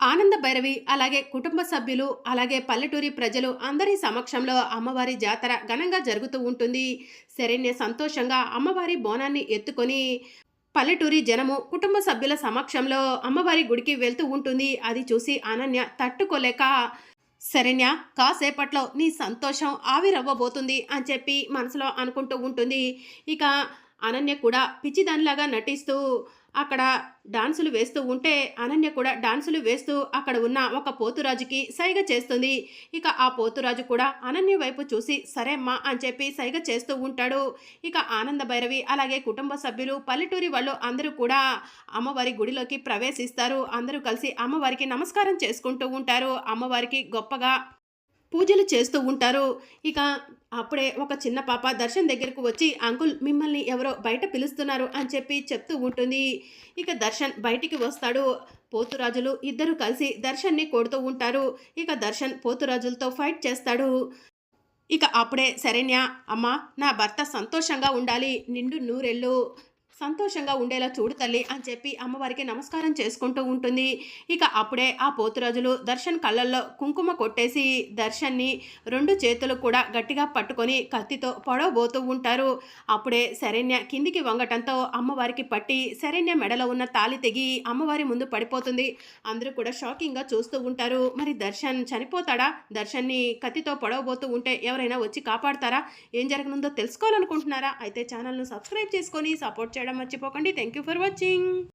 ఆనంద భైరవి అలాగే కుటుంబ సభ్యులు అలాగే పల్లెటూరి ప్రజలు అందరి సమక్షంలో అమ్మవారి జాతర ఘనంగా జరుగుతూ ఉంటుంది. శరణ్య సంతోషంగా అమ్మవారి బోనాన్ని ఎత్తుకొని పల్లెటూరి జనము కుటుంబ సభ్యుల సమక్షంలో అమ్మవారి గుడికి వెళ్తూ ఉంటుంది. అది చూసి అనన్య తట్టుకోలేక శరణ్య కాసేపట్లో నీ సంతోషం ఆవిరవ్వబోతుంది అని చెప్పి మనసులో అనుకుంటూ ఉంటుంది. ఇక అనన్య కూడా పిచ్చిదానిలాగా నటిస్తూ అక్కడ డాన్సులు వేస్తూ ఉంటే అనన్య కూడా డాన్సులు వేస్తూ అక్కడ ఉన్న ఒక పోతురాజుకి సైగ చేస్తుంది. ఇక ఆ పోతురాజు కూడా అనన్య వైపు చూసి సరే అమ్మా అని చెప్పి సైగ చేస్తూ ఉంటాడు. ఇక ఆనంద భైరవి అలాగే కుటుంబ సభ్యులు పల్లెటూరి వాళ్ళు అందరూ కూడా అమ్మవారి గుడిలోకి ప్రవేశిస్తారు. అందరూ కలిసి అమ్మవారికి నమస్కారం చేసుకుంటూ ఉంటారు. అమ్మవారికి గొప్పగా పూజలు చేస్తూ ఉంటారు. ఇక అప్పుడే ఒక చిన్న పాప దర్శన్ దగ్గరకు వచ్చి అంకుల్ మిమ్మల్ని ఎవరో బయట పిలుస్తున్నారు అని చెప్పి చెప్తూ ఉంటుంది. ఇక దర్శన్ బయటికి వస్తాడు. పోతురాజులు ఇద్దరు కలిసి దర్శన్ని కొడుతూ ఉంటారు. ఇక దర్శన్ పోతురాజులతో ఫైట్ చేస్తాడు. ఇక అప్పుడే శరణ్య అమ్మ నా భర్త సంతోషంగా ఉండాలి. నిండు నూరెళ్ళు. సంతోషంగా ఉండేలా చూడు తల్లి అని చెప్పి అమ్మవారికి నమస్కారం చేసుకుంటూ ఉంటుంది. ఇక అప్పుడే ఆ పోతురాజులు దర్శన్ కళ్ళల్లో కుంకుమ కొట్టేసి దర్శన్ని రెండు చేతులు కూడా గట్టిగా పట్టుకొని కత్తితో పొడవబోతూ ఉంటారు. అప్పుడే శరణ్య కిందికి వంగటంతో అమ్మవారికి పట్టి శరణ్య మెడలో ఉన్న తాలి తెగి అమ్మవారి ముందు పడిపోతుంది. అందరూ కూడా షాకింగ్గా చూస్తూ ఉంటారు. మరి దర్శన్ చనిపోతాడా? దర్శన్ని కత్తితో పొడవబోతూ ఉంటే ఎవరైనా వచ్చి కాపాడతారా? ఏం జరగనుందో తెలుసుకోవాలనుకుంటున్నారా? అయితే ఛానల్ను సబ్స్క్రైబ్ చేసుకొని సపోర్ట్ చేయడం మర్చిపోకండి. Thank you for watching